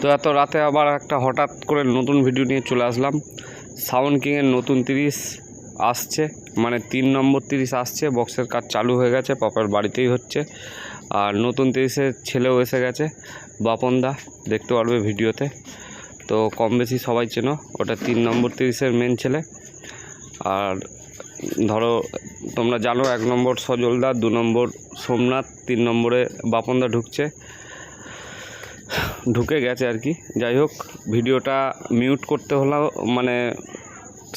তো এত রাতে আবার একটা হঠাৎ করে নতুন ভিডিও নিয়ে চলে আসলাম। সাউন্ড কিংয়ের নতুন তিরিশ আসছে মানে তিন নম্বর তিরিশ আসছে বক্সের কাজ চালু হয়ে গেছে, পাপার বাড়িতেই হচ্ছে। আর নতুন তিরিশের ছেলেও এসে গেছে, বাপনদা, দেখতে পারবে ভিডিওতে। তো কম বেশি সবাই চেনো, ওটা তিন নম্বর তিরিশের মেন ছেলে। আর ধরো, তোমরা জানো, এক নম্বর সজলদা, দু নম্বর সোমনাথ, তিন নম্বরে বাপনদা ঢুকছে। ঢুকে গেছে আর কি। যাই হোক, ভিডিওটা মিউট করতে হলো মানে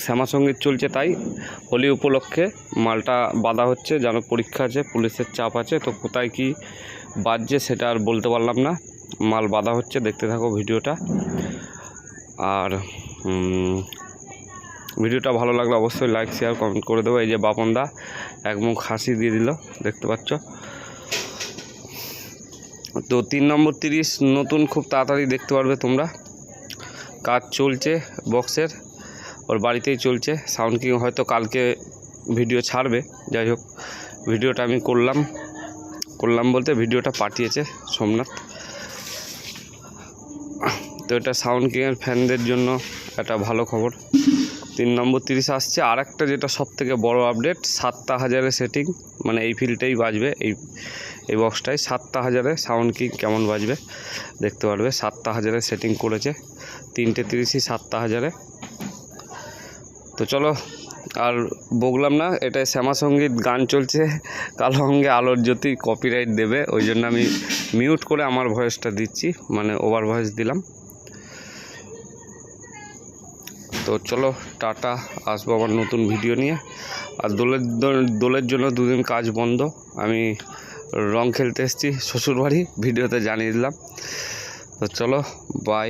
শ্যামা সংগীত চলছে তাই। হোলি উপলক্ষে মালটা বাঁধা হচ্ছে, যেন পরীক্ষা আছে, পুলিশের চাপ আছে, তো কোথায় কি বাজছে সেটা আর বলতে পারলাম না। মাল বাধা হচ্ছে, দেখতে থাকো ভিডিওটা। আর ভিডিওটা ভালো লাগলে অবশ্যই লাইক শেয়ার কমেন্ট করে দেবো। এই যে বাপনদা, এক মুখ হাসি দিয়ে দিল, দেখতে পাচ্ছ? তো তিন নম্বর তিরিশ, নতুন খুব তাড়াতাড়ি দেখতে পারবে তোমরা। কাজ চলছে বক্সের, ওর বাড়িতেই চলছে। সাউন্ড কিং হয়তো কালকে ভিডিও ছাড়বে, যাই হোক, ভিডিওটা আমি করলাম। করলাম বলতে ভিডিওটা পাঠিয়েছে সোমনাথ। তো এটা সাউন্ড কিংয়ের ফ্যানদের জন্য একটা ভালো খবর। তিন নম্বর তিরিশ আসছে আর একটা যেটা সব থেকে বড় আপডেট সাতটা হাজারের সেটিং মানে এই ফিল্ডটাই বাজবে, এই এই বক্সটাই সাতটা হাজারে সাউন্ড কিং কেমন বাজবে, দেখতে পারবে। সাতটা হাজারে সেটিং করেছে, তিনটে তিরিশই সাতটা হাজারে। তো চলো, আর বকলাম না এটা শ্যামা সংগীত গান চলছে, কালো অঙ্গে আলোর জ্যোতি কপিরাইট দেবে, ওই জন্য আমি মিউট করে আমার ভয়েসটা দিচ্ছি মানে ওভার ভয়েস দিলাম। তো চলো, টাটা, আসব আবার নতুন ভিডিও নিয়ে। আর দোলের দোলের জন্য দুদিন কাজ বন্ধ। আমি রং খেলতে এসেছি, শ্বশুরবাড়ি ভিডিওতে জানিয়ে দিলাম। তো চলো বাই